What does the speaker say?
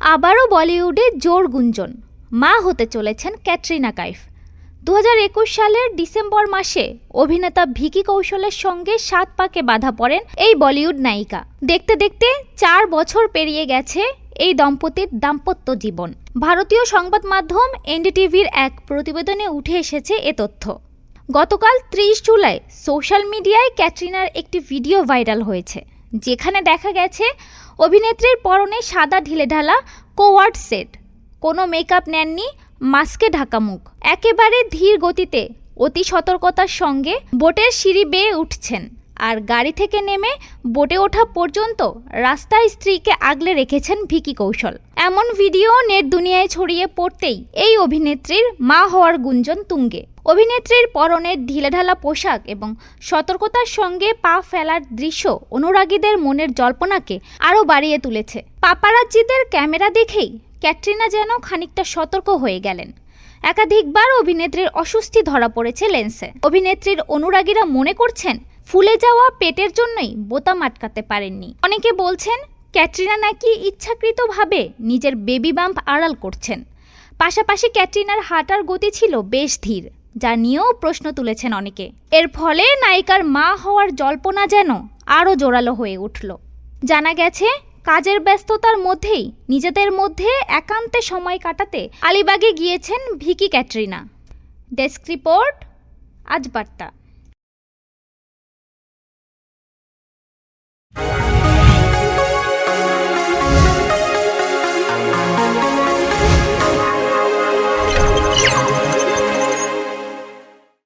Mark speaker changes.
Speaker 1: আবারও বলিউডে জোর গুঞ্জন। মা হতে চলেছেন ক্যাটরিনা কাইফ। দু হাজার একুশ সালের ডিসেম্বর মাসে অভিনেতা ভিকি কৌশলের সঙ্গে সাত পাকে বাধা পড়েন এই বলিউড নায়িকা। দেখতে দেখতে চার বছর পেরিয়ে গেছে এই দম্পতির দাম্পত্য জীবন। ভারতীয় সংবাদ মাধ্যম এনডিটিভির এক প্রতিবেদনে উঠে এসেছে এ তথ্য। গতকাল ত্রিশ জুলাই সোশ্যাল মিডিয়ায় ক্যাটরিনার একটি ভিডিও ভাইরাল হয়েছে। যেখানে দেখা গেছে অভিনেত্রীর পরনে সাদা ঢিলেঢালা কোয়ার্ড সেট। কোনো মেকআপ নেননি, মাস্কে ঢাকা মুখ। একেবারে ধীর গতিতে, অতি সতর্কতার সঙ্গে বোটের সিঁড়ি বেয়ে উঠছেন আর গাড়ি থেকে নেমে বোটে ওঠা পর্যন্ত রাস্তায় স্ত্রীকে আগলে রেখেছেন ভিকি কৌশল। এমন ভিডিও নেট দুনিয়ায় ছড়িয়ে পড়তেই এই অভিনেত্রীর মা হওয়ার গুঞ্জন তুঙ্গে। অভিনেত্রীর পরনের ঢিলেঢালা পোশাক এবং সতর্কতার সঙ্গে পা ফেলার দৃশ্য অনুরাগীদের মনের জল্পনাকে আরও বাড়িয়ে তুলেছে। পাপারাজ্জিদের ক্যামেরা দেখেই ক্যাটরিনা যেন খানিকটা সতর্ক হয়ে গেলেন। একাধিকবার অভিনেত্রীর অস্বস্তি ধরা পড়েছে লেন্সে। অভিনেত্রীর অনুরাগীরা মনে করছেন, ফুলে যাওয়া পেটের জন্যই বোতাম আটকাতে পারেননি। অনেকে বলছেন, ক্যাটরিনা নাকি ইচ্ছাকৃতভাবে নিজের বেবি বাম্প আড়াল করছেন। পাশাপাশি ক্যাটরিনার হাঁটার গতি ছিল বেশ ধীর। যা নিয়েও প্রশ্ন তুলেছেন অনেকে। এর ফলে নায়িকার মা হওয়ার জল্পনা যেন আরও জোরালো হয়ে উঠল। জানা গেছে, কাজের ব্যস্ততার মধ্যেই নিজেদের মধ্যে একান্তে সময় কাটাতে আলিবাগে গিয়েছেন ভিকি ক্যাটরিনা। ডেস্ক রিপোর্ট, আজ বার্তা।